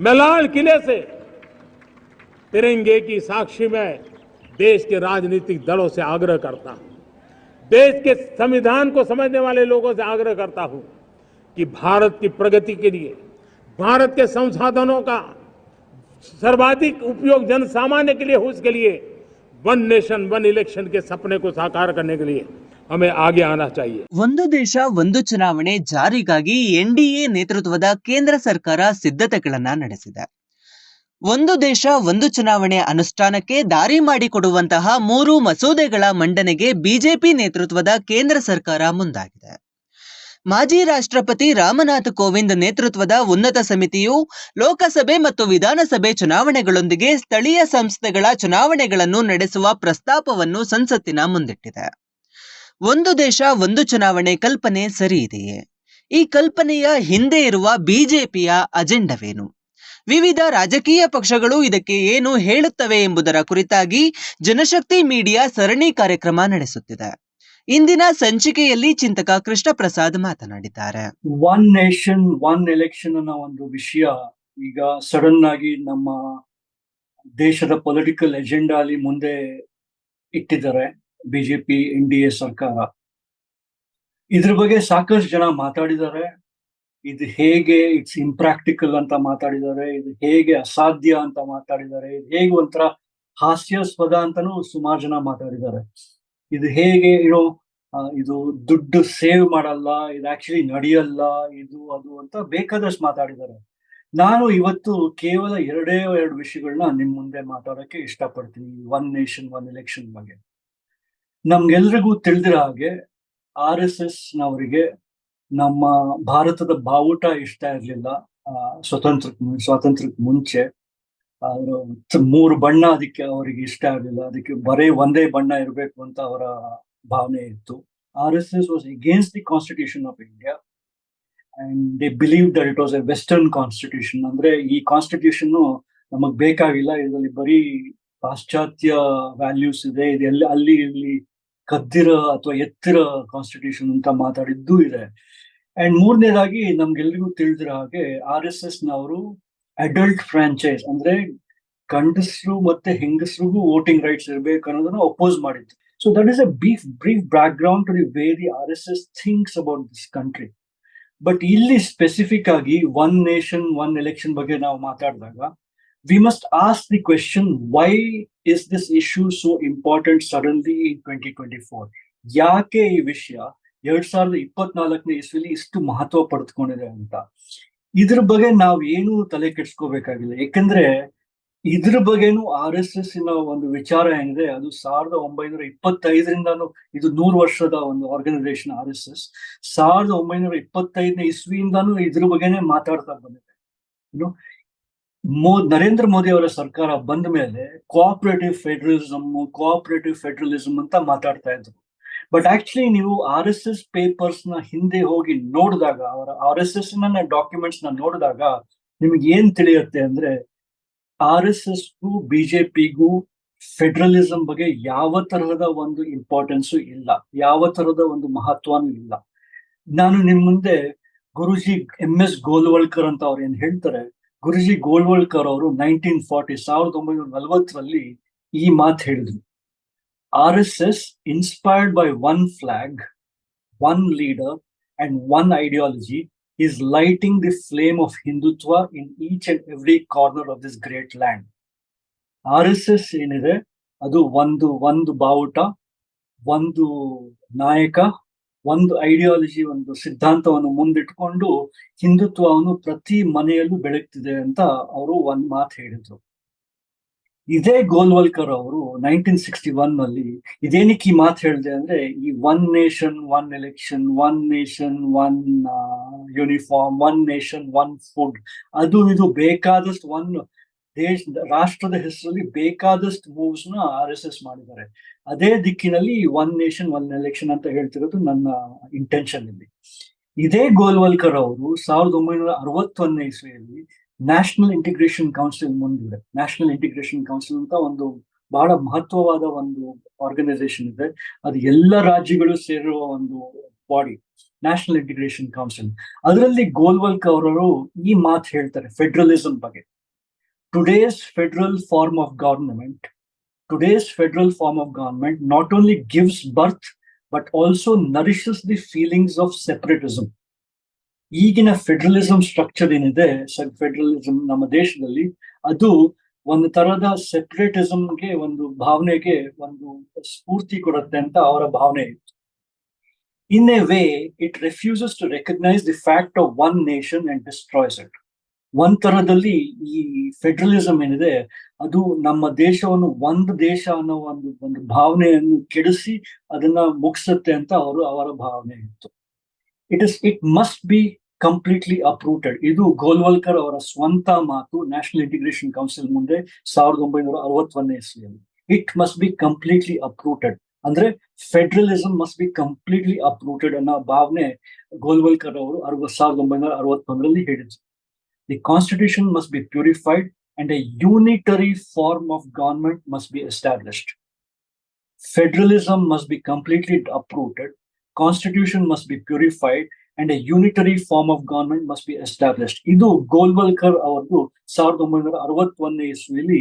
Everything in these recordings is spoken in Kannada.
मैं लाल किले से। तिरंगे की साक्षी में देश के राजनीतिक दलों से आग्रह करता हूँ। देश के संविधान को समझने वाले लोगों से आग्रह करता हूँ कि भारत की प्रगति के लिए, भारत के संसाधनों का सर्वाधिक उपयोग जन सामान्य के लिए हो उसके लिए, वन नेशन, वन इलेक्शन के सपने को साकार करने के लिए हमें आगे आना चाहिए ಒಂದು ದೇಶ ಒಂದು ಚುನಾವಣೆ ಜಾರಿಗಾಗಿ ಎನ್ಡಿಎ ನೇತೃತ್ವದ ಕೇಂದ್ರ ಸರ್ಕಾರ ಸಿದ್ಧತೆಗಳನ್ನ ನಡೆಸಿದೆ ಒಂದು ದೇಶ ಒಂದು ಚುನಾವಣೆ ಅನುಷ್ಠಾನಕ್ಕೆ ದಾರಿ ಮಾಡಿಕೊಡುವಂತಹ ಮೂರು ಮಸೂದೆಗಳ ಮಂಡನೆಗೆ ಬಿಜೆಪಿ ನೇತೃತ್ವದ ಕೇಂದ್ರ ಸರ್ಕಾರ ಮುಂದಾಗಿದೆ ಮಾಜಿ ರಾಷ್ಟ್ರಪತಿ ರಾಮನಾಥ್ ಕೋವಿಂದ್ ನೇತೃತ್ವದ ಉನ್ನತ ಸಮಿತಿಯು ಲೋಕಸಭೆ ಮತ್ತು ವಿಧಾನಸಭೆ ಚುನಾವಣೆಗಳೊಂದಿಗೆ ಸ್ಥಳೀಯ ಸಂಸ್ಥೆಗಳ ಚುನಾವಣೆಗಳನ್ನು ನಡೆಸುವ ಪ್ರಸ್ತಾಪವನ್ನು ಸಂಸತ್ತಿನ ಮುಂದಿಟ್ಟಿದೆ ಒಂದು ದೇಶ, ಒಂದು ಚುನಾವಣೆ ಕಲ್ಪನೆ ಸರಿ ಇದೆಯೇ? ಈ ಕಲ್ಪನೆಯ ಹಿಂದೆ ಇರುವ ಬಿಜೆಪಿಯ ಅಜೆಂಡವೇನು? ವಿವಿಧ ರಾಜಕೀಯ ಪಕ್ಷಗಳು ಇದಕ್ಕೆ ಏನು ಹೇಳುತ್ತವೆ ಎಂಬುದರ ಕುರಿತಾಗಿ ಜನಶಕ್ತಿ ಮೀಡಿಯಾ ಸರಣಿ ಕಾರ್ಯಕ್ರಮ ನಡೆಸುತ್ತಿದೆ. ಇಂದಿನ ಸಂಚಿಕೆಯಲ್ಲಿ ಚಿಂತಕ ಕೃಷ್ಣ ಪ್ರಸಾದ್ ಮಾತನಾಡಿದ್ದಾರೆ. ಒನ್ ನೇಷನ್ ಒನ್ ಎಲೆಕ್ಷನ್ ಅನ್ನೋ ಒಂದು ವಿಷಯ ಈಗ ಸಡನ್ ಆಗಿ ನಮ್ಮ ದೇಶದ ಪೊಲಿಟಿಕಲ್ ಎಜೆಂಡಾ ಅಲ್ಲಿ ಮುಂದೆ ಇಟ್ಟಿದ್ದಾರೆ. ಬಿಜೆಪಿ, ಎನ್ ಡಿ ಎ ಸರ್ಕಾರ. ಇದ್ರ ಬಗ್ಗೆ ಸಾಕಷ್ಟು ಜನ ಮಾತಾಡಿದ್ದಾರೆ. ಇದು ಹೇಗೆ ಇಟ್ಸ್ ಇಂಪ್ರಾಕ್ಟಿಕಲ್ ಅಂತ ಮಾತಾಡಿದ್ದಾರೆ. ಇದು ಹೇಗೆ ಅಸಾಧ್ಯ ಅಂತ ಮಾತಾಡಿದ್ದಾರೆ. ಇದು ಹೇಗೆ ಒಂಥರ ಹಾಸ್ಯಾಸ್ಪದ ಅಂತಾನೂ ಸುಮಾರು ಜನ ಮಾತಾಡಿದ್ದಾರೆ. ಇದು ಹೇಗೆ ಏನೋ ಇದು ದುಡ್ಡು ಸೇವ್ ಮಾಡಲ್ಲ, ಇದು ಆಕ್ಚುಲಿ ನಡೆಯಲ್ಲ, ಇದು, ಅದು ಅಂತ ಬೇಕಾದಷ್ಟು ಮಾತಾಡಿದ್ದಾರೆ. ನಾನು ಇವತ್ತು ಕೇವಲ ಎರಡೇ, ಎರಡು ವಿಷಯಗಳನ್ನ ನಿಮ್ ಮುಂದೆ ಮಾತಾಡೋಕೆ ಇಷ್ಟಪಡ್ತೀನಿ ಒನ್ ನೇಷನ್ ಒನ್ ಎಲೆಕ್ಷನ್ ಬಗ್ಗೆ. ನಮ್ಗೆಲ್ರಿಗೂ ತಿಳಿದಿರೋ ಹಾಗೆ ಆರ್ ಎಸ್ ಎಸ್ ನವರಿಗೆ ನಮ್ಮ ಭಾರತದ ಬಾವುಟ ಇಷ್ಟ ಇರಲಿಲ್ಲ. ಸ್ವತಂತ್ರಕ್ಕೆ ಸ್ವಾತಂತ್ರ್ಯಕ್ಕೆ ಮುಂಚೆ. ಮೂರು ಬಣ್ಣ ಅದಕ್ಕೆ ಅವರಿಗೆ ಇಷ್ಟ ಇರಲಿಲ್ಲ. ಅದಕ್ಕೆ ಬರೀ ಒಂದೇ ಬಣ್ಣ ಇರಬೇಕು ಅಂತ ಅವರ ಭಾವನೆ ಇತ್ತು. R S S was against the constitution of India and they believe that it was a western constitution ಅಂದ್ರೆ ಈ ಕಾನ್ಸ್ಟಿಟ್ಯೂಷನ್ ನಮಗ್ ಬೇಕಾಗಿಲ್ಲ. ಇದರಲ್ಲಿ ಬರೀ ಪಾಶ್ಚಾತ್ಯ ವ್ಯಾಲ್ಯೂಸ್ ಇದೆ. ಇದೆಲ್ಲ ಅಲ್ಲಿ ಇಲ್ಲಿ ಕದ್ದಿರ ಅಥವಾ ಎತ್ತಿರ ಕಾನ್ಸ್ಟಿಟ್ಯೂಷನ್ ಅಂತ ಮಾತಾಡಿದ್ದು ಇದೆ. ಅಂಡ್ ಮೂರನೇದಾಗಿ ನಮ್ಗೆಲ್ರಿಗೂ ತಿಳಿದಿರೋ ಹಾಗೆ ಆರ್ ಎಸ್ ಎಸ್ ನವರು ಅಡಲ್ಟ್ ಫ್ರಾಂಚೈಸ್ ಅಂದ್ರೆ ಗಂಡಸರು ಮತ್ತೆ ಹೆಂಗಸರಿಗೂ ವೋಟಿಂಗ್ ರೈಟ್ಸ್ ಇರಬೇಕು ಅನ್ನೋದನ್ನ ಅಪೋಸ್ ಮಾಡಿದ್ರು so that is a beef brief background to the way the R S S thinks about this country but ಇಲ್ಲಿ ಸ್ಪೆಸಿಫಿಕ್ ಆಗಿ ಒನ್ ನೇಷನ್ ಒನ್ ಎಲೆಕ್ಷನ್ ಬಗ್ಗೆ ನಾವು ಮಾತಾಡಿದಾಗ we must ask the question why is this issue so important suddenly in twenty twenty four ಯಾಕೆ ಈ ವಿಷಯ? ಎರಡ್ ಸಾವಿರದ ಇಪ್ಪತ್ನಾಲ್ಕನೇ ಇಸ್ವಿಲಿ ಇಷ್ಟು ಮಹತ್ವ ಪಡೆದುಕೊಂಡಿದೆ ಅಂತ. ಇದ್ರ ಬಗ್ಗೆ ನಾವು ಏನು ತಲೆ ಕೆಡ್ಸ್ಕೋಬೇಕಾಗಿಲ್ಲ. ಯಾಕಂದ್ರೆ ಇದ್ರ ಬಗ್ಗೆನೂ ಆರ್ ಎಸ್ ಎಸ್ ಇನ ಒಂದು ವಿಚಾರ ಏನಿದೆ ಅದು ಸಾವಿರದ ಒಂಬೈನೂರ ಇಪ್ಪತ್ತೈದರಿಂದಾನು ಇದು ನೂರು ವರ್ಷದ ಒಂದು ಆರ್ಗನೈಸೇಷನ್ ಆರ್ ಎಸ್ ಎಸ್. ಸಾವಿರದ ಒಂಬೈನೂರ ಇಪ್ಪತ್ತೈದನೇ ಇಸ್ವಿಯಿಂದಾನು ಇದ್ರ ಬಗ್ಗೆನೆ ಮಾತಾಡ್ತಾ ಬಂದಿದೆ. ಮೋ, ನರೇಂದ್ರ ಮೋದಿ ಅವರ ಸರ್ಕಾರ ಬಂದ ಮೇಲೆ ಕೋಆಪರೇಟಿವ್ ಫೆಡರಲಿಸಮ್ ಕೋಆಪರೇಟಿವ್ ಫೆಡರಲಿಸಮ್ ಅಂತ ಮಾತಾಡ್ತಾ ಇದ್ರು. ಬಟ್ ಆಕ್ಚುಲಿ ನೀವು ಆರ್ ಎಸ್ ಎಸ್ ಪೇಪರ್ಸ್ನ ಹಿಂದೆ ಹೋಗಿ ನೋಡಿದಾಗ, ಅವರ ಆರ್ ಎಸ್ ಎಸ್ನ ಡಾಕ್ಯುಮೆಂಟ್ಸ್ನ ನೋಡಿದಾಗ ನಿಮಗೆ ಏನ್ ತಿಳಿಯುತ್ತೆ ಅಂದ್ರೆ ಆರ್ ಎಸ್ ಎಸ್ ಗೂ ಬಿಜೆಪಿಗೂ ಫೆಡರಲಿಸಂ ಬಗ್ಗೆ ಯಾವ ತರಹದ ಒಂದು ಇಂಪಾರ್ಟೆನ್ಸ್ ಇಲ್ಲ. ಯಾವ ತರಹದ ಒಂದು ಮಹತ್ವನೂ ಇಲ್ಲ. ನಾನು ನಿಮ್ ಮುಂದೆ ಗುರುಜಿ ಎಂ ಎಸ್ ಗೋಲ್ವಳ್ಕರ್ ಅಂತ ಅವ್ರು ಏನ್ ಹೇಳ್ತಾರೆ ಗುರುಜಿ ಗೋಲ್ವಲ್ಕರ್ ಅವರು ನೈನ್ಟೀನ್ ಫಾರ್ಟಿ ಸಾವಿರದ ಒಂಬೈನೂರ ನಲವತ್ತರಲ್ಲಿ ಈ ಮಾತು ಹೇಳಿದ್ರು. R S S inspired by one flag one leader and one ideology is lighting the flame of Hindutva in each and every corner of this great land R S S ಏನಿದೆ? ಅದು ಒಂದು ಒಂದು ಬಾವುಟ, ಒಂದು ನಾಯಕ ಒಂದು ಐಡಿಯಾಲಜಿ ಒಂದು ಸಿದ್ಧಾಂತವನ್ನು ಮುಂದಿಟ್ಕೊಂಡು ಹಿಂದುತ್ವವನ್ನು ಪ್ರತಿ ಮನೆಯಲ್ಲೂ ಬೆಳಗ್ತಿದೆ ಅಂತ ಅವರು ಒಂದ್ ಮಾತು ಹೇಳಿದ್ರು. ಇದೇ ಗೋಲ್ವಲ್ಕರ್ ಅವರು ನೈನ್ಟೀನ್ ಸಿಕ್ಸ್ಟಿ ಒನ್ನಲ್ಲಿ ಇದೇನಕ್ಕೆ ಈ ಮಾತು ಹೇಳಿದೆ ಅಂದ್ರೆ ಈ one nation one election one nation one uniform one nation one food ಅದು ಇದು ಬೇಕಾದಷ್ಟು ಒನ್ ದೇಶ, ರಾಷ್ಟ್ರದ ಹೆಸರಲ್ಲಿ ಬೇಕಾದಷ್ಟು ಮೂವ್ಸ್ನ ಆರ್ ಎಸ್ ಎಸ್ ಮಾಡಿದ್ದಾರೆ. ಅದೇ ದಿಕ್ಕಿನಲ್ಲಿ ಒನ್ ನೇಷನ್ ಒನ್ ಎಲೆಕ್ಷನ್ ಅಂತ ಹೇಳ್ತಿರೋದು ನನ್ನ ಇಂಟೆನ್ಷನ್ ಇಲ್ಲಿ ಇದೇ ಗೋಲ್ವಲ್ಕರ್ ಅವರು ಸಾವಿರದ ಒಂಬೈನೂರ ಅರವತ್ತೊಂದನೇ ಇಸ್ವಿಯಲ್ಲಿ ನ್ಯಾಷನಲ್ ಇಂಟಿಗ್ರೇಷನ್ ಕೌನ್ಸಿಲ್ ಮುಂದಿದೆ. ನ್ಯಾಷನಲ್ ಇಂಟಿಗ್ರೇಷನ್ ಕೌನ್ಸಿಲ್ ಅಂತ ಒಂದು ಬಹಳ ಮಹತ್ವವಾದ ಒಂದು ಆರ್ಗನೈಸೇಷನ್ ಇದೆ. ಅದು ಎಲ್ಲ ರಾಜ್ಯಗಳು ಸೇರುವ ಒಂದು ಬಾಡಿ ನ್ಯಾಷನಲ್ ಇಂಟಿಗ್ರೇಷನ್ ಕೌನ್ಸಿಲ್ ಅದರಲ್ಲಿ ಗೋಲ್ವಲ್ಕರ್ ಅವರು ಈ ಮಾತು ಹೇಳ್ತಾರೆ ಫೆಡರಲಿಸಂ ಬಗ್ಗೆ. Today's federal form of government today's federal form of government not only gives birth but also nourishes the feelings of separatism ಈಗಿನ ಫೆಡರಲಿಸಂ ಸ್ಟ್ರಕ್ಚರ್ ಏನಿದೆ ಫೆಡರಲಿಸಂ ನಮ್ಮ ದೇಶದಲ್ಲಿ, ಅದು ಒಂದು ತರದ ಸೆಪರೇಟಿಸಂಗೆ ಒಂದು ಭಾವನೆಗೆ ಒಂದು ಸ್ಫೂರ್ತಿ ಕೊಡುತ್ತೆ ಅಂತ ಅವರ ಭಾವನೆ ಇತ್ತು in a way it refuses to recognise the fact of one nation and destroys it ಒಂದ್ ತರದಲ್ಲಿ ಈ ಫೆಡರಲಿಸಂ ಏನಿದೆ, ಅದು ನಮ್ಮ ದೇಶವನ್ನು, ಒಂದು ದೇಶ ಅನ್ನೋ ಒಂದು ಒಂದು ಭಾವನೆಯನ್ನು ಕೆಡಿಸಿ ಅದನ್ನ ಮುಗಿಸುತ್ತೆ ಅಂತ ಅವರು ಅವರ ಭಾವನೆ ಇತ್ತು. It is it must be completely uprooted ಇದು ಗೋಲ್ವಲ್ಕರ್ ಅವರ ಸ್ವಂತ ಮಾತು ನ್ಯಾಷನಲ್ ಇಂಟಿಗ್ರೇಷನ್ ಕೌನ್ಸಿಲ್ ಮುಂದೆ ಸಾವಿರದ ಒಂಬೈನೂರ ಅರವತ್ತೊಂದನೇ ಇಸ್ವಿಯಲ್ಲಿ. It must be completely uprooted ಅಂದ್ರೆ federalism must be completely uprooted ಅನ್ನೋ ಭಾವನೆ ಗೋಲ್ವಲ್ಕರ್ ಅವರು ಅರವತ್ ಸಾವಿರದ ಒಂಬೈನೂರ ಅರವತ್ತೊಂದರಲ್ಲಿ ಹೇಳಿದ್ರು. The constitution must be purified and a unitary form of government must be established federalism must be completely uprooted constitution must be purified and a unitary form of government must be established ಇದು ಗೋಲ್ವಲ್ಕರ್ ಅವರದು ಸಾವಿರದ ಒಂಬೈನೂರ ಅರವತ್ತೊಂದನೇ ಇಸ್ವಿಯಲ್ಲಿ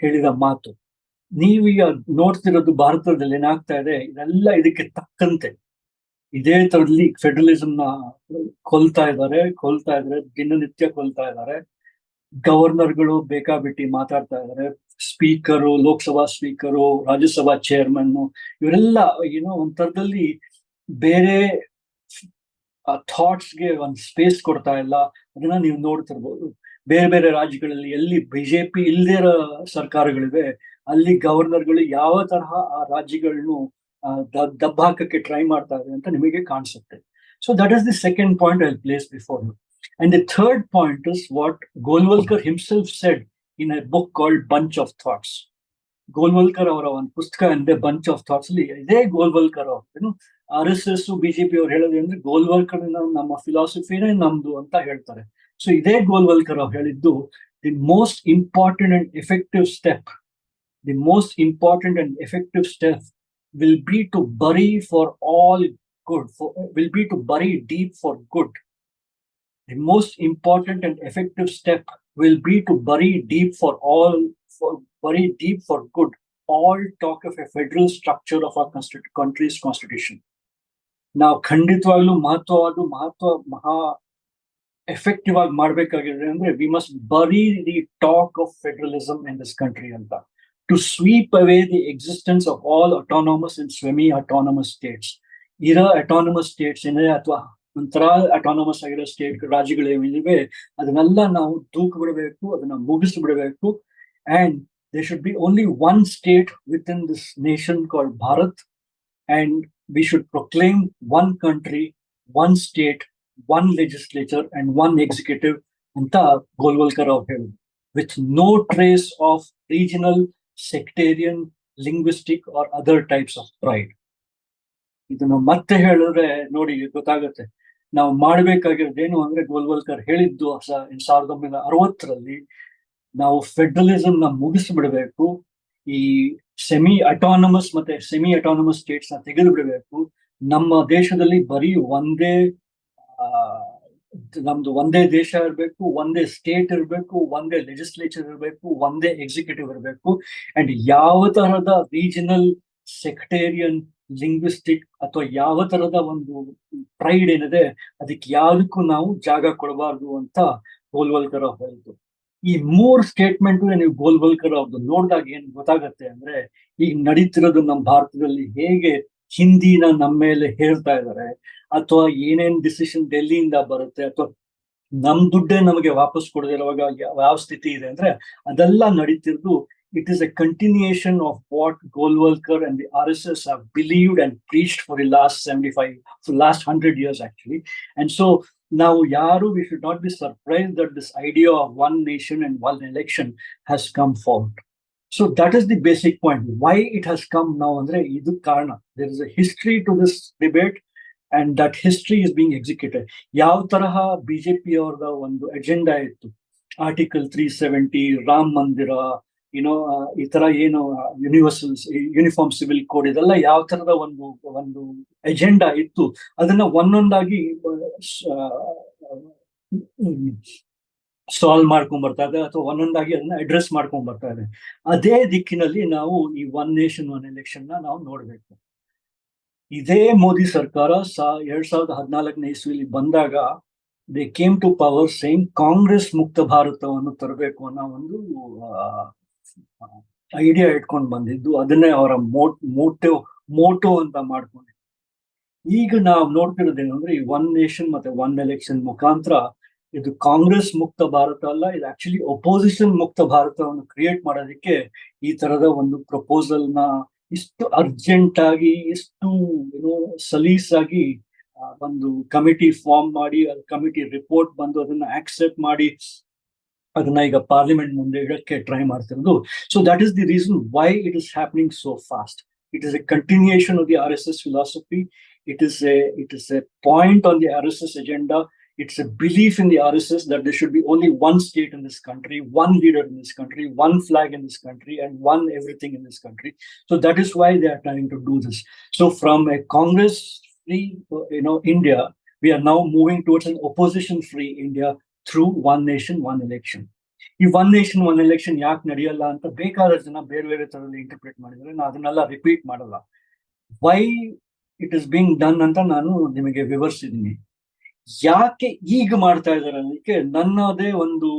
ಹೇಳಿದ ಮಾತು. ನೀವೀಗ ನೋಡ್ತಿರೋದು ಭಾರತದಲ್ಲಿ ಏನಾಗ್ತಾ ಇದೆ, ಇದೆಲ್ಲ ಇದಕ್ಕೆ ತಕ್ಕಂತೆ. ಇದೇ ತರಲಿ ಫೆಡರಲಿಸಮ್ನ ಕೊಲ್ತಾ ಇದ್ದಾರೆ ಕೊಲ್ತಾ ಇದ್ದಾರೆ ದಿನನಿತ್ಯ ಕೊಲ್ತಾ ಇದ್ದಾರೆ ಗವರ್ನರ್ಗಳು ಬೇಕಾಬಿಟ್ಟಿ ಮಾತಾಡ್ತಾ ಇದ್ದಾರೆ speaker, Lok Sabha speaker, Rajya Sabha chairman ಇವರೆಲ್ಲ ಏನೋ ತರದಲ್ಲಿ ಬೇರೆ ಥಾಟ್ಸ್ಗೆ ಒಂದು ಸ್ಪೇಸ್ ಕೊಡ್ತಾ ಇಲ್ಲ. ಅದನ್ನ ನೀವು ನೋಡ್ತಿರ್ಬೋದು. ಬೇರೆ ಬೇರೆ ರಾಜ್ಯಗಳಲ್ಲಿ ಎಲ್ಲಿ ಬಿಜೆಪಿ ಇಲ್ಲದೇ ಇರೋ ಸರ್ಕಾರಗಳಿವೆ, ಅಲ್ಲಿ ಗವರ್ನರ್ಗಳು ಯಾವ ತರಹ ಆ ರಾಜ್ಯಗಳನ್ನು ದಬ್ಬ ಹಾಕಕ್ಕೆ ಟ್ರೈ ಮಾಡ್ತಾ ಇದೆ ಅಂತ ನಿಮಗೆ ಕಾಣಿಸುತ್ತೆ. So that is the second point I place before and the third point is what Golwalkar himself said in a book called bunch of thoughts Golwalkar ಅವರ ಒಂದು ಪುಸ್ತಕ ಅಂದ್ರೆ ಬಂಚ್ ಆಫ್ ಥಾಟ್ಸ್ ಅಲ್ಲಿ ಇದೇ ಗೋಲ್ವಲ್ಕರ್ ಅವರು. ಏನು ಆರ್ ಎಸ್ ಎಸ್ ಬಿಜೆಪಿ ಅವ್ರು ಹೇಳೋದು ಅಂದ್ರೆ ಗೋಲ್ವಲ್ಕರ್ ನಮ್ಮ ಫಿಲಾಸಫಿನೇ ನಮ್ದು ಅಂತ ಹೇಳ್ತಾರೆ. ಸೊ ಇದೇ ಗೋಲ್ವಲ್ಕರ್ ಅವ್ರು ಹೇಳಿದ್ದು the most important and effective step the most important and effective step Will be to bury for all good will be to bury deep for good the most important and effective step will be to bury deep for all for bury deep for good all talk of a federal structure of our constitu- country's constitution. ನಾವು ಖಂಡಿತವಾಗ್ಲೂ ಮಹತ್ವವಾದ ಮಹತ್ವ ಮಹಾ ಎಫೆಕ್ಟಿವ್ ಆಗಿ ಮಾಡ್ಬೇಕಾಗಿದೆ ಅಂದ್ರೆ we must bury the talk of federalism in this country ಅಂತ to sweep away the existence of all autonomous and semi autonomous states ಇರೋ ಅಟಾನಮಸ್ ಸ್ಟೇಟ್ಸ್ ಏನಿದೆ ಅಥವಾ ಒಂಥರ ಅಟಾನಮಸ್ ಆಗಿರೋ ಸ್ಟೇಟ್ ರಾಜ್ಯಗಳು ಏನಿವೆ ಅದನ್ನೆಲ್ಲ ನಾವು ತೂಕ ಬಿಡಬೇಕು ಅದನ್ನ ಮುಗಿಸಿ ಬಿಡಬೇಕು and there should be only one state within this nation called Bharat, and we should proclaim one country, one state, one legislature, and one executive, anta Golwalkar ಹೇಳಿದ್ರು with no trace of regional, sectarian, linguistic or other types of pride ಇದನ್ನು ಮತ್ತೆ ಹೇಳಿದ್ರೆ ನೋಡಿ ಗೊತ್ತಾಗುತ್ತೆ. ನಾವು ಮಾಡಬೇಕಾಗಿರೋದೇನು ಅಂದ್ರೆ ಗೋಲ್ವಲ್ಕರ್ ಹೇಳಿದ್ದು ಸಾವಿರದ ಒಂಬೈನೂರ ಅರವತ್ತರಲ್ಲಿ ನಾವು ಫೆಡರಲಿಸಮ್ನ ಮುಗಿಸ್ಬಿಡ್ಬೇಕು. ಈ ಸೆಮಿ ಅಟಾನಮಸ್ ಮತ್ತೆ ಸೆಮಿ ಅಟಾನಮಸ್ ಸ್ಟೇಟ್ಸ್ನ ತೆಗೆದು ಬಿಡಬೇಕು ನಮ್ಮ ದೇಶದಲ್ಲಿ ಬರೀ ಒಂದೇ ನಮ್ದು ಒಂದೇ ದೇಶ ಇರಬೇಕು, ಒಂದೇ ಸ್ಟೇಟ್ ಇರಬೇಕು, ಒಂದೇ ಲೆಜಿಸ್ಲೇಚರ್ ಇರಬೇಕು, ಒಂದೇ ಎಕ್ಸಿಕ್ಯೂಟಿವ್ ಇರಬೇಕು. ಅಂಡ್ ಯಾವ ತರಹದ ರೀಜನಲ್ ಸೆಕ್ಟೇರಿಯನ್ ಲಿಂಗ್ವಿಸ್ಟಿಕ್ ಅಥವಾ ಯಾವ ತರದ ಒಂದು ಪ್ರೈಡ್ ಏನಿದೆ, ಅದಕ್ಕೆ ಯಾವುದಕ್ಕೂ ನಾವು ಜಾಗ ಕೊಡಬಾರ್ದು ಅಂತ ಗೋಲ್ವಲ್ಕರ್ ಅವ್ರು ಹೇಳಿದ್ರು. ಈ ಮೂರ್ ಸ್ಟೇಟ್ಮೆಂಟ್ ನೀವು ಗೋಲ್ವಲ್ಕರ್ ಅವ್ರದ್ದು ನೋಡಿದಾಗ ಏನ್ ಗೊತ್ತಾಗತ್ತೆ ಅಂದ್ರೆ, ಈಗ ನಡೀತಿರೋದು ನಮ್ಮ ಭಾರತದಲ್ಲಿ ಹೇಗೆ ಹಿಂದಿನ ನಮ್ಮ ಮೇಲೆ ಹೇಳ್ತಾ ಇದ್ದಾರೆ. ಅಥವಾ ಏನೇನ್ ಡಿಸಿಷನ್ ಡೆಲ್ಲಿಯಿಂದ ಬರುತ್ತೆ, ಅಥವಾ ನಮ್ ದುಡ್ಡೇ ನಮಗೆ ವಾಪಸ್ ಕೊಡದಿರುವಾಗ ಯಾವ ಸ್ಥಿತಿ ಇದೆ ಅಂದ್ರೆ ಅದೆಲ್ಲ ನಡೀತಿರ್ದು it is a continuation of what Golwalkar and the R S S are believed and preached for the last seventy five for last hundred years actually and so ನಾವು ಯಾರು we should not be surprise that this idea of one nation and one election has come forward so that is the basic point why it has come ನಾವು ಅಂದ್ರೆ ಇದು ಕಾರಣ there is a history to this debate and that history is being executed ಯಾವ ತರಹ ಬಿಜೆಪಿ ಅವ್ರದ ಒಂದು ಅಜೆಂಡಾ ಇತ್ತು ಆರ್ಟಿಕಲ್ ತ್ರೀ ಸೆವೆಂಟಿ ರಾಮ್ ಮಂದಿರ ಏನೋ ಈ ತರ ಏನು ಯೂನಿವರ್ಸಲ್ ಯೂನಿಫಾರ್ಮ್ ಸಿವಿಲ್ ಕೋಡ್ ಇದೆಲ್ಲ ಯಾವ ತರದ ಒಂದು ಒಂದು ಎಜೆಂಡಾ ಇತ್ತು? ಅದನ್ನ ಒಂದೊಂದಾಗಿ ಸಾಲ್ವ್ ಮಾಡ್ಕೊಂಡ್ ಬರ್ತಾ ಇದೆ ಅಥವಾ ಒಂದೊಂದಾಗಿ ಅದನ್ನ ಅಡ್ರೆಸ್ ಮಾಡ್ಕೊಂಡ್ ಬರ್ತಾ ಇದೆ. ಅದೇ ದಿಕ್ಕಿನಲ್ಲಿ ನಾವು ಈ ಒನ್ ನೇಷನ್ ಒನ್ ಎಲೆಕ್ಷನ್ನ ನಾವು ನೋಡ್ಬೇಕು. ಇದೇ ಮೋದಿ ಸರ್ಕಾರ ಸಾ, ಎರಡ್ ಸಾವಿರದ ಹದಿನಾಲ್ಕನೇ ಇಸ್ವಿಲಿ ಬಂದಾಗ they came to power same Congress ಮುಕ್ತ ಭಾರತವನ್ನು ತರಬೇಕು ಅನ್ನೋ ಒಂದು ಐಡಿಯಾ ಇಟ್ಕೊಂಡು ಬಂದಿದ್ದು. ಅದನ್ನೇ ಅವರ ಮೋಟ್, ಮೋಟೋ ಅಂತ ಮಾಡ್ಕೊಂಡಿದ್ದು. ಈಗ ನಾವು ನೋಡ್ತಿರೋದೇನಂದ್ರೆ ಈ ಒನ್ ನೇಷನ್ ಮತ್ತೆ ಒನ್ ಎಲೆಕ್ಷನ್ ಮುಖಾಂತರ ಇದು ಕಾಂಗ್ರೆಸ್ ಮುಕ್ತ ಭಾರತ ಅಲ್ಲ, ಇದು ಆಕ್ಚುಲಿ ಒಪೋಸಿಷನ್ ಮುಕ್ತ ಭಾರತವನ್ನು ಕ್ರಿಯೇಟ್ ಮಾಡೋದಕ್ಕೆ ಈ ತರದ ಒಂದು ಪ್ರಪೋಸಲ್ನ ಇಷ್ಟು ಅರ್ಜೆಂಟ್ ಆಗಿ, ಇಷ್ಟು ಏನೋ ಸಲೀಸಾಗಿ ಒಂದು ಕಮಿಟಿ ಫಾರ್ಮ್ ಮಾಡಿ, ಅದು ಕಮಿಟಿ ರಿಪೋರ್ಟ್ ಬಂದು ಅದನ್ನ ಆಕ್ಸೆಪ್ಟ್ ಮಾಡಿ, ಅದನ್ನ ಈಗ ಪಾರ್ಲಿಮೆಂಟ್ ಮುಂದೆ ಇಡಕ್ಕೆ ಟ್ರೈ ಮಾಡ್ತಿರೋದು. So that is the reason why it is happening so fast it is a continuation of the R S S philosophy a it is a point on the R S S agenda. It's a belief in the RSS that there should be only one state in this country, one leader in this country, one flag in this country, and one everything in this country. So that is why they are trying to do this. So from a Congress-free, uh, you know, India, we are now moving towards an opposition-free India through one nation, one election. ಈ ಒನ್ ನೇಷನ್ ಒನ್ ಎಲೆಕ್ಷನ್ ಯಾಕೆ ನಡೆಯಲ್ಲ ಅಂತ ಬೇಕಾದಷ್ಟು ಜನ ಬೇರೆ ಬೇರೆ ತರದಲ್ಲಿ ಇಂಟರ್ಪ್ರಿಟ್ ಮಾಡಿದ್ರೆ ನಾನು ಅದನ್ನೆಲ್ಲ ರಿಪೀಟ್ ಮಾಡಲ್ಲ why it is being done ಅಂತ ನಾನು ನಿಮಗೆ ವಿವರಿಸಿದ್ದೀನಿ ಯಾಕೆ ಈಗ ಮಾಡ್ತಾ ಇದ್ದಾರೆ ಅನ್ನೋದಕ್ಕೆ ನನ್ನದೇ ಒಂದು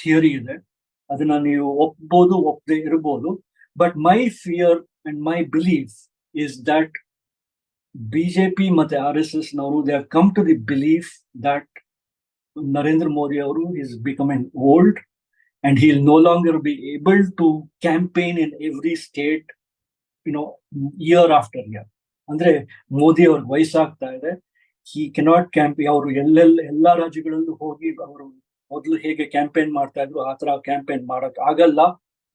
ಥಿಯರಿ ಇದೆ. ಅದನ್ನ ನೀವು ಒಪ್ಬೋದು ಒಪ್ಪದೆ ಇರ್ಬೋದು. But my fear and my belief is that BJP ಮತ್ತೆ ಆರ್ ಎಸ್ ಎಸ್ ನವರು they have come to the belief that Narendra Modi ಅವರು is becoming old and he will no longer be able to campaign in every state you know year after year ಅಂದ್ರೆ ಮೋದಿ ಅವ್ರಿಗೆ ವಯಸ್ಸಾಗ್ತಾ ಇದೆ. ಈ ಕೆನಾಟ್ ಕ್ಯಾಂಪ್ ಅವರು ಎಲ್ಲೆಲ್ಲ ಎಲ್ಲಾ ರಾಜ್ಯಗಳಲ್ಲೂ ಹೋಗಿ ಅವರು ಮೊದಲು ಹೇಗೆ ಕ್ಯಾಂಪೇನ್ ಮಾಡ್ತಾ ಇದ್ರು, ಆ ತರ ಕ್ಯಾಂಪೇನ್ ಮಾಡಕ್ ಆಗಲ್ಲ.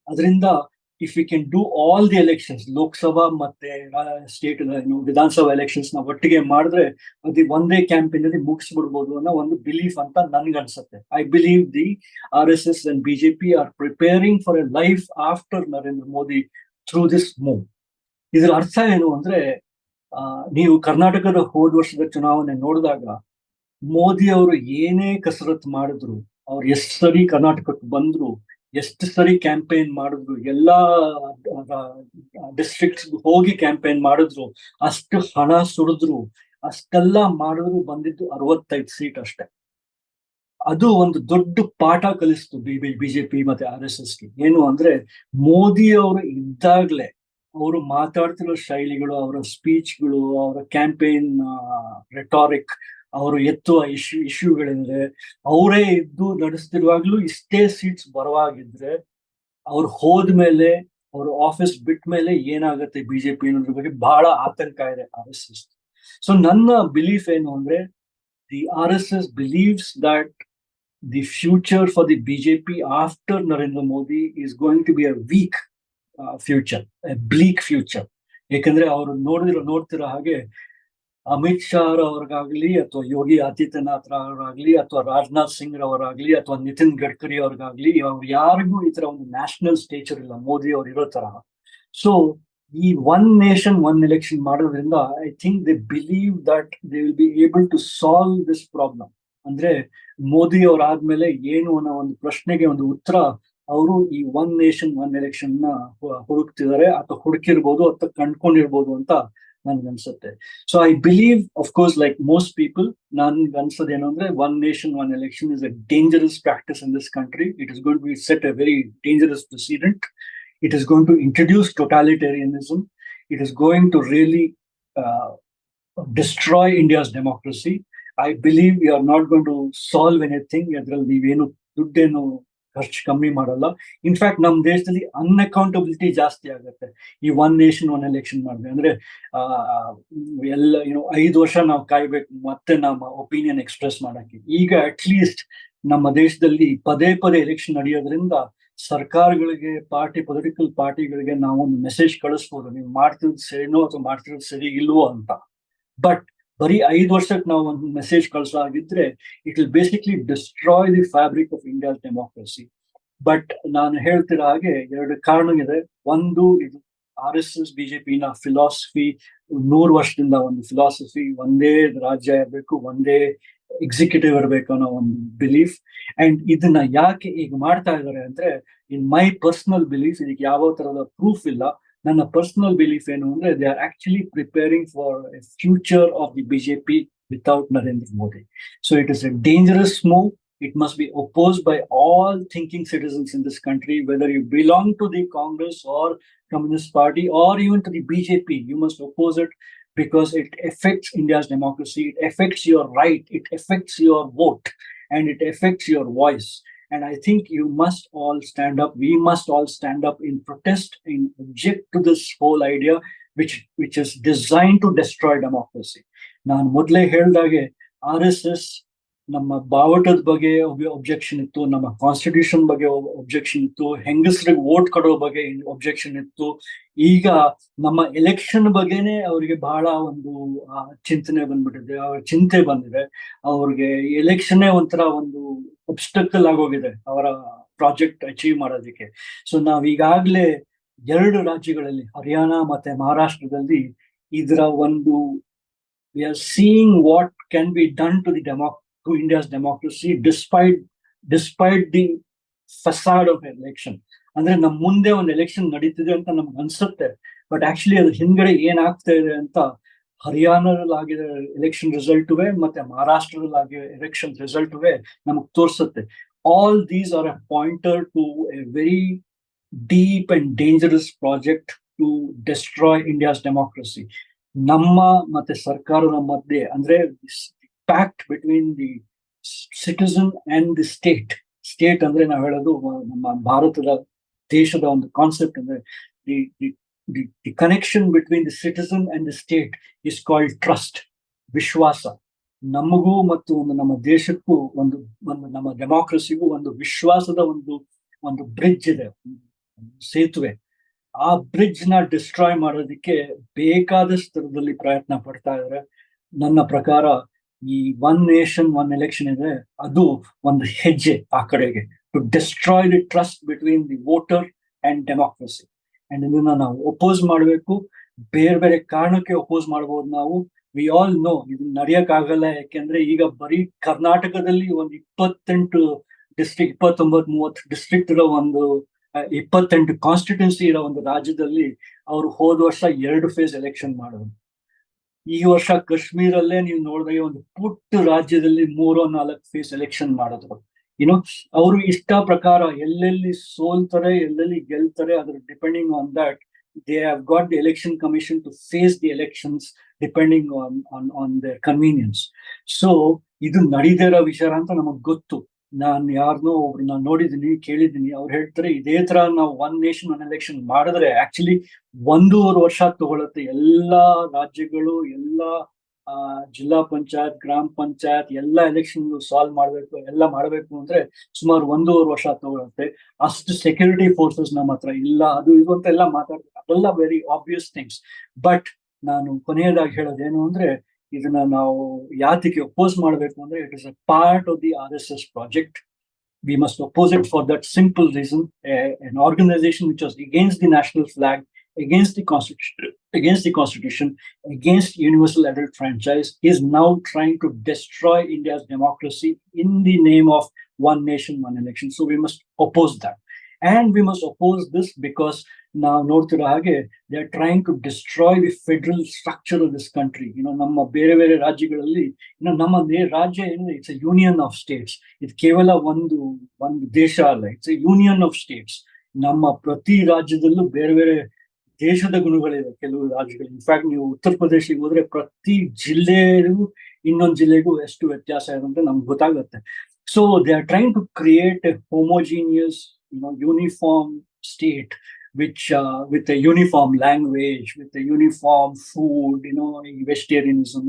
ಅದರಿಂದ if you can do all the elections Lok Sabha ಮತ್ತೆ ಸ್ಟೇಟ್ ವಿಧಾನಸಭಾ ಎಲೆಕ್ಷನ್ಸ್ನ ಒಟ್ಟಿಗೆ ಮಾಡಿದ್ರೆ ಅದು ಒಂದೇ ಕ್ಯಾಂಪೇನ್ ಅಲ್ಲಿ ಮುಗಿಸ್ಬಿಡ್ಬೋದು ಅನ್ನೋ ಒಂದು ಬಿಲೀಫ್ ಅಂತ ನನ್ಗನ್ಸುತ್ತೆ. I believe the R S S and BJP are preparing for a life after Narendra Modi through this move ಇದರ ಅರ್ಥ ಏನು ಅಂದ್ರೆ ನೀವು ಕರ್ನಾಟಕದ ಹೋದ ವರ್ಷದ ಚುನಾವಣೆ ನೋಡಿದಾಗ ಮೋದಿ ಅವರು ಏನೇ ಕಸರತ್ತು ಮಾಡಿದ್ರು, ಅವ್ರು ಎಷ್ಟು ಸರಿ ಕರ್ನಾಟಕಕ್ಕೆ ಬಂದ್ರು, ಎಷ್ಟು ಸರಿ ಕ್ಯಾಂಪೇನ್ ಮಾಡಿದ್ರು, ಎಲ್ಲಾ ಡಿಸ್ಟ್ರಿಕ್ಟ್ಸ್ ಹೋಗಿ ಕ್ಯಾಂಪೇನ್ ಮಾಡಿದ್ರು, ಅಷ್ಟು ಹಣ ಸುರಿದ್ರು ಅಷ್ಟೆಲ್ಲ ಮಾಡಿದ್ರು ಬಂದಿದ್ದು ಅರವತ್ತೈದು ಸೀಟ್ ಅಷ್ಟೇ. ಅದು ಒಂದು ದೊಡ್ಡ ಪಾಠ ಕಲಿಸ್ತು ಬಿಜೆಪಿ ಮತ್ತೆ ಆರ್ ಎಸ್ ಎಸ್ಗೆ. ಏನು ಅಂದ್ರೆ ಮೋದಿ ಅವರು ಇದ್ದಾಗ್ಲೇ ಅವರು ಮಾತಾಡ್ತಿರೋ ಶೈಲಿಗಳು, ಅವರ ಸ್ಪೀಚ್ಗಳು ಅವರ ಕ್ಯಾಂಪೇನ್ ರೆಟಾರಿಕ್ ಅವರು ಎತ್ತುವ ಇಶ್ಯೂ ಇಶ್ಯೂಗಳೆಂದ್ರೆ ಅವರೇ ಇದ್ದು ನಡೆಸ್ತಿರುವಾಗ್ಲೂ ಇಷ್ಟೇ ಸೀಟ್ಸ್ ಬರವಾಗಿದ್ರೆ, ಅವ್ರು ಹೋದ್ಮೇಲೆ, ಅವರು ಆಫೀಸ್ ಬಿಟ್ಟ ಮೇಲೆ ಏನಾಗುತ್ತೆ ಬಿಜೆಪಿ ಅನ್ನೋದ್ರ ಬಗ್ಗೆ ಬಹಳ ಆತಂಕ ಇದೆ ಆರ್ ಎಸ್ ಎಸ್ ಸೊ ನನ್ನ ಬಿಲೀಫ್ ಏನು ಅಂದ್ರೆ the R S S believes that the future for the BJP after Narendra Modi is going to be a weak future bleak future ಏಕೆಂದ್ರೆ ಅವರು ನೋಡಿದ್ರೂ, ನೋಡ್ತಿರೋ ಹಾಗೆ ಅಮಿತ್ ಶಾ ಅವ್ರಿಗಾಗ್ಲಿ ಅಥವಾ ಯೋಗಿ ಆದಿತ್ಯನಾಥ್ ಅವರಾಗ್ಲಿ ಅಥವಾ ರಾಜನಾಥ್ ಸಿಂಗ್ ಅವರಾಗ್ಲಿ ಅಥವಾ ನಿತಿನ್ ಗಡ್ಕರಿ ಅವ್ರಿಗಾಗ್ಲಿ ಅವ್ರು ಯಾರಿಗೂ ಈ ತರ ಒಂದು ನ್ಯಾಷನಲ್ ಸ್ಟೇಚರ್ ಇಲ್ಲ. ಮೋದಿ ಅವ್ರು ಇರೋ ತರ ಸೊ ಈ ಒನ್ ನೇಷನ್ ಒನ್ ಎಲೆಕ್ಷನ್ ಮಾಡೋದ್ರಿಂದ I think they believe that they will be able to solve this problem ಅಂದ್ರೆ ಮೋದಿ ಅವ್ರಾದ್ಮೇಲೆ ಏನು ಅನ್ನೋ ಒಂದು ಪ್ರಶ್ನೆಗೆ ಒಂದು ಉತ್ತರ ಅವರು ಈ ಒನ್ ನೇಷನ್ ಒನ್ ಎಲೆಕ್ಷನ್ನ ಹು- ಹುಡುಕ್ತಿದ್ದಾರೆ ಅಥವಾ ಹುಡುಕಿರ್ಬೋದು ಅಥವಾ ಕಂಡ್ಕೊಂಡಿರ್ಬೋದು ಅಂತ ನನ್ಗೆ ಅನ್ಸುತ್ತೆ so I believe of course like most people ನನ್ಗೆ ಅನ್ಸೋದು ಏನು ಅಂದ್ರೆ one nation one election is a dangerous practice in this country it is going to be set a very dangerous precedent it is going to introduce totalitarianism. It is going to really uh, destroy India's democracy. I believe we are not going to solve anything. ಅದ್ರಲ್ಲಿ ನೀವೇನು ದುಡ್ಡೇನು ಖರ್ಚು ಕಮ್ಮಿ ಮಾಡಲ್ಲ. ಇನ್ಫ್ಯಾಕ್ಟ್ ನಮ್ಮ ದೇಶದಲ್ಲಿ ಅನ್ಅಕೌಂಟಬಿಲಿಟಿ ಜಾಸ್ತಿ ಆಗುತ್ತೆ. ಈ ಒನ್ ನೇಷನ್ ಒನ್ ಎಲೆಕ್ಷನ್ ಮಾಡಿದ್ರೆ. ಅಂದ್ರೆ ಎಲ್ಲ ಏನು ಐದು ವರ್ಷ ನಾವು ಕಾಯ್ಬೇಕು, ಮತ್ತೆ ನಮ್ಮ ಒಪಿನಿಯನ್ ಎಕ್ಸ್ಪ್ರೆಸ್ ಮಾಡಕ್ಕೆ. ಈಗ ಅಟ್ ಲೀಸ್ಟ್ ನಮ್ಮ ದೇಶದಲ್ಲಿ ಪದೇ ಪದೇ ಎಲೆಕ್ಷನ್ ನಡೆಯೋದ್ರಿಂದ ಸರ್ಕಾರಗಳಿಗೆ ಪಾರ್ಟಿ ಪೊಲಿಟಿಕಲ್ ಪಾರ್ಟಿಗಳಿಗೆ ನಾವು ಒಂದು ಮೆಸೇಜ್ ಕಳಿಸ್ಬೋದು. ನೀವು ಮಾಡ್ತಿರೋದು ಸರಿನೋ ಅಥವಾ ಮಾಡ್ತಿರೋದು ಸರಿ ಇಲ್ವೋ ಅಂತ. ಬಟ್ ಬರೀ ಐದು ವರ್ಷಕ್ಕೆ ನಾವು ಒಂದು ಮೆಸೇಜ್ ಕಳಿಸೋ ಆಗಿದ್ರೆ it will basically destroy the fabric of India's democracy but ನಾನು ಹೇಳ್ತಿರೋ ಹಾಗೆ ಎರಡು ಕಾರಣ ಇದೆ. ಒಂದು, ಇದು ಆರ್ ಎಸ್ ಎಸ್ ಬಿಜೆಪಿನ ಫಿಲಾಸಫಿ ನೂರು ವರ್ಷದಿಂದ ಒಂದು ಫಿಲಾಸಫಿ ಒಂದೇ ರಾಜ್ಯ ಇರಬೇಕು, ಒಂದೇ ಎಕ್ಸಿಕ್ಯೂಟಿವ್ ಇರಬೇಕು ಅನ್ನೋ ಒಂದು ಬಿಲೀಫ್ ಅಂಡ್ ಇದನ್ನ ಯಾಕೆ ಈಗ ಮಾಡ್ತಾ ಇದ್ದಾರೆ ಅಂದ್ರೆ ಇನ್ ಮೈ ಪರ್ಸನಲ್ ಬಿಲೀಫ್ ಇದಕ್ಕೆ ಯಾವ ತರದ ಪ್ರೂಫ್ ಇಲ್ಲ. ನನ್ನ ಪರ್ಸನಲ್ ಬಿಲೀಫ್ ಏನು ಅಂದ್ರೆ they are actually preparing for a future of the BJP without Narendra Modi so it is a dangerous move it must be opposed by all thinking citizens in this country, whether you belong to the Congress or Communist Party or even to the BJP. You must oppose it because it affects India's democracy, it affects your right, it affects your vote, and it affects your voice. And I think you must all stand up. We must all stand up in protest, in object to this whole idea, which which is designed to destroy democracy. ನಾನು ಮೊದಲೇ ಹೇಳ್ದಾಗೆ ಆರ್ ಎಸ್ ಎಸ್ ನಮ್ಮ ಬಾವಟದ ಬಗ್ಗೆ ಒಬ್ಜೆಕ್ಷನ್ ಇತ್ತು, ನಮ್ಮ ಕಾನ್ಸ್ಟಿಟ್ಯೂಷನ್ ಬಗ್ಗೆ ಒಬ್ಜೆಕ್ಷನ್ ಇತ್ತು, ಹೆಂಗಸರಿಗೆ ವೋಟ್ ಕೊಡೋ ಬಗ್ಗೆ ಒಬ್ಜೆಕ್ಷನ್ ಇತ್ತು. ಈಗ ನಮ್ಮ ಎಲೆಕ್ಷನ್ ಬಗ್ಗೆನೆ ಅವರಿಗೆ ಬಹಳ ಒಂದು ಚಿಂತನೆ ಬಂದ್ಬಿಟ್ಟಿದೆ. ಅವ್ರ ಚಿಂತೆ ಬಂದಿದೆ. ಅವ್ರಿಗೆ ಎಲೆಕ್ಷನ್ನೇ ಒಂಥರ ಒಂದು ಒಬ್ಸ್ಟಕಲ್ ಆಗೋಗಿದೆ ಅವರ ಪ್ರಾಜೆಕ್ಟ್ ಅಚೀವ್ ಮಾಡೋದಕ್ಕೆ. ಸೊ ನಾವ್ ಈಗಾಗ್ಲೇ ಎರಡು ರಾಜ್ಯಗಳಲ್ಲಿ, ಹರಿಯಾಣ ಮತ್ತೆ ಮಹಾರಾಷ್ಟ್ರದಲ್ಲಿ ಇದರ ಒಂದು we are seeing what can be done to the demo to India's democracy despite despite the facade of election. ಅಂದ್ರೆ ನಮ್ ಮುಂದೆ ಒಂದು ಎಲೆಕ್ಷನ್ ನಡೀತಿದೆ ಅಂತ ನಮ್ಗೆ ಅನ್ಸುತ್ತೆ. ಬಟ್ ಆಕ್ಚುಲಿ ಅದ್ರ ಹಿಂದ್ಗಡೆ ಏನಾಗ್ತಾ ಇದೆ ಅಂತ ಹರಿಯಾಣದಲ್ಲಿ ಆಗಿರೋ ಎಲೆಕ್ಷನ್ ರಿಸಲ್ಟ್ವೇ ಮತ್ತೆ ಮಹಾರಾಷ್ಟ್ರದಲ್ಲಿ ಆಗಿರೋ ಎಲೆಕ್ಷನ್ ರಿಸಲ್ಟ್ವೇ ನಮಗ್ ತೋರಿಸುತ್ತೆ. All these are a pointer to a very deep and dangerous project to destroy India's democracy ನಮ್ಮ ಮತ್ತೆ ಸರ್ಕಾರದ ಮಧ್ಯೆ ಅಂದ್ರೆ pact between the citizen and the state state ಅಂದ್ರೆ ನಾವು ಹೇಳೋದು ನಮ್ಮ ಭಾರತದ ದೇಶದ ಒಂದು ಕಾನ್ಸೆಪ್ಟ್ ಅಂದ್ರೆ the the connection between the citizen and the state is called trust ವಿಶ್ವಾಸ. ನಮಗೂ ಮತ್ತು ಒಂದು ನಮ್ಮ ದೇಶಕ್ಕೂ ಒಂದು ಒಂದು ನಮ್ಮ ಡೆಮಾಕ್ರಸಿಗೂ ಒಂದು ವಿಶ್ವಾಸದ ಒಂದು ಒಂದು ಬ್ರಿಡ್ಜ್ ಇದೆ ಸೇತುವೆ. ಆ ಬ್ರಿಡ್ಜ್ನ ಡಿಸ್ಟ್ರಾಯ್ ಮಾಡೋದಕ್ಕೆ ಬೇಕಾದಷ್ಟರದಲ್ಲಿ ಪ್ರಯತ್ನ ಪಡ್ತಾ ಇದ್ರೆ. ನನ್ನ ಪ್ರಕಾರ ಈ ಒನ್ ನೇಷನ್ ಒನ್ ಎಲೆಕ್ಷನ್ ಇದೆ ಅದು ಒಂದು ಹೆಜ್ಜೆ ಆ ಕಡೆಗೆ. To destroy the trust between the voter and democracy and ಇದನ್ನ ನಾವು ಒಪೋಸ್ ಮಾಡಬೇಕು. ಬೇರೆ ಬೇರೆ ಕಾರಣಕ್ಕೆ ಒಪೋಸ್ ಮಾಡಬಹುದು ನಾವು. ವಿ ಆಲ್ ನೋ ಇದು ನಡೆಯಕ್ಕಾಗಲ್ಲ. ಯಾಕೆಂದ್ರೆ ಈಗ ಬರೀ ಕರ್ನಾಟಕದಲ್ಲಿ ಒಂದು ಇಪ್ಪತ್ತೆಂಟು ಡಿಸ್ಟ್ರಿಕ್ಟ್ ಇಪ್ಪತ್ತೊಂಬತ್ ಮೂವತ್ತು ಡಿಸ್ಟ್ರಿಕ್ಟ್ ಇರೋ ಒಂದು ಇಪ್ಪತ್ತೆಂಟು ಕಾನ್ಸ್ಟಿಟ್ಯೂನ್ಸಿ ಇರೋ ಒಂದು ರಾಜ್ಯದಲ್ಲಿ ಅವರು ಹೋದ ವರ್ಷ ಎರಡು ಫೇಸ್ ಎಲೆಕ್ಷನ್ ಮಾಡೋದು ಈ ವರ್ಷ ಕಾಶ್ಮೀರಲ್ಲೇ ನೀವು ನೋಡಿದಾಗ ಒಂದು ಪುಟ್ಟ ರಾಜ್ಯದಲ್ಲಿ ಮೂರೋ ನಾಲ್ಕು ಫೇಸ್ ಎಲೆಕ್ಷನ್ ಮಾಡಿದ್ರು. ಏನೋ ಅವರು ಇಷ್ಟ ಪ್ರಕಾರ ಎಲ್ಲೆಲ್ಲಿ ಸೋಲ್ತಾರೆ, ಎಲ್ಲೆಲ್ಲಿ ಗೆಲ್ತಾರೆ ಅದ್ರ depending on that they have got the election commission to face the elections depending on on on their convenience so ಇದು ನಡೀದಿರೋ ವಿಚಾರ ಅಂತ ನಮಗ್ ಗೊತ್ತು. ನಾನು ಯಾರನ್ನೋ ನಾನು ನೋಡಿದೀನಿ, ಕೇಳಿದೀನಿ, ಅವ್ರು ಹೇಳ್ತಾರೆ ಇದೇ ತರ ನಾವು ಒನ್ ನೇಷನ್ ಒನ್ ಎಲೆಕ್ಷನ್ ಮಾಡಿದ್ರೆ ಆಕ್ಚುಲಿ ಒಂದೂವರೆ ವರ್ಷ ತಗೊಳುತ್ತೆ. ಎಲ್ಲಾ ರಾಜ್ಯಗಳು, ಎಲ್ಲಾ ಜಿಲ್ಲಾ ಪಂಚಾಯತ್, ಗ್ರಾಮ ಪಂಚಾಯತ್ ಎಲ್ಲ ಎಲೆಕ್ಷನ್ ಸಾಲ್ವ್ ಮಾಡ್ಬೇಕು, ಎಲ್ಲ ಮಾಡ್ಬೇಕು ಅಂದ್ರೆ ಸುಮಾರು ಒಂದೂವರೆ ವರ್ಷ ತಗೊಳುತ್ತೆ. ಅಷ್ಟು ಸೆಕ್ಯೂರಿಟಿ ಫೋರ್ಸಸ್ ನಮ್ಮ ಹತ್ರ ಇಲ್ಲ, ಅದು ಇದು ಎಲ್ಲ ಮಾತಾಡ್ತಾರೆ. ಅದೆಲ್ಲ ವೆರಿ ಆಬ್ವಿಯಸ್ ಥಿಂಗ್ಸ್ ಬಟ್ ನಾನು ಕೊನೆಯದಾಗಿ ಹೇಳೋದೇನು ಅಂದ್ರೆ ಇದನ್ನ ನಾವು ಯಾತಕ್ಕೆ ಅಪೋಸ್ ಮಾಡಬೇಕು ಅಂದ್ರೆ it is a part of the R S S project we must oppose it for that simple reason an organization which was against the national flag against the constitution against the constitution against universal adult franchise is now trying to destroy india's democracy in the name of one nation one election so we must oppose that and we must oppose this because now ನೋಡ್ತಿರೋ ಹಾಗೆ they are trying to destroy the federal structure of this country you know ನಮ್ಮ ಬೇರೆ ಬೇರೆ ರಾಜ್ಯಗಳಲ್ಲಿ ಇನ್ನು ನಮ್ಮ ರಾಜ್ಯ ಏನಿದೆ it's a union of states ಇದು ಕೇವಲ ಒಂದು ಒಂದು ದೇಶ ಅಲ್ಲ it's a union of states ನಮ್ಮ ಪ್ರತಿ ರಾಜ್ಯದಲ್ಲೂ ಬೇರೆ ಬೇರೆ ದೇಶದ ಗುಣಗಳಿವೆ, ಕೆಲವು ರಾಜ್ಯಗಳು. ಇನ್ಫ್ಯಾಕ್ಟ್ ನೀವು ಉತ್ತರ ಪ್ರದೇಶಕ್ಕೆ ಹೋದ್ರೆ ಪ್ರತಿ ಜಿಲ್ಲೆಗೂ ಇನ್ನೊಂದು ಜಿಲ್ಲೆಗೂ ಎಷ್ಟು ವ್ಯತ್ಯಾಸ ಇದೆ ಅಂತ ನಮ್ಗೆ ಗೊತ್ತಾಗುತ್ತೆ. So they are trying to create a homogeneous uniform state. Which uh, with a uniform language, with a uniform food, you know, vegetarianism,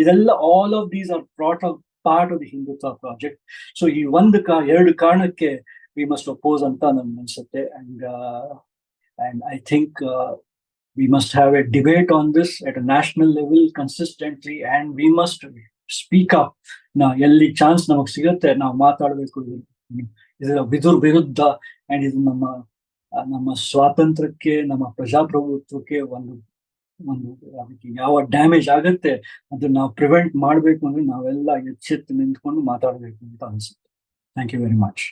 ಇದೆಲ್ಲ all of these are brought up part of the Hindutva project. So ಈ ಒಂದು ಕಾ ಎರಡು ಕಾರಣಕ್ಕೆ we must oppose ಅಂತ ಅನ್ಸುತ್ತೆ and uh, and I think uh, we must have a debate on this at a national level consistently and we must speak up now ಎಲ್ಲಿ ಚಾನ್ಸ್ ನಮಗ್ ಸಿಗುತ್ತೆ ನಾವು ಮಾತಾಡ್ಬೇಕು ಇದರ ವಿದುರ್ ವಿರುದ್ಧ ಅಂಡ್ ಇದು ನಮ್ಮ ನಮ್ಮ ಸ್ವಾತಂತ್ರ್ಯಕ್ಕೆ, ನಮ್ಮ ಪ್ರಜಾಪ್ರಭುತ್ವಕ್ಕೆ ಒಂದು ಒಂದು ಅದಕ್ಕೆ ಯಾವ ಡ್ಯಾಮೇಜ್ ಆಗುತ್ತೆ ಅದನ್ನ ನಾವು ಪ್ರಿವೆಂಟ್ ಮಾಡಬೇಕು ಅಂದ್ರೆ ನಾವೆಲ್ಲ ಎಚ್ಚೆತ್ತು ನಿಂತ್ಕೊಂಡು ಮಾತಾಡಬೇಕು ಅಂತ ಅನಿಸುತ್ತೆ. Thank you very much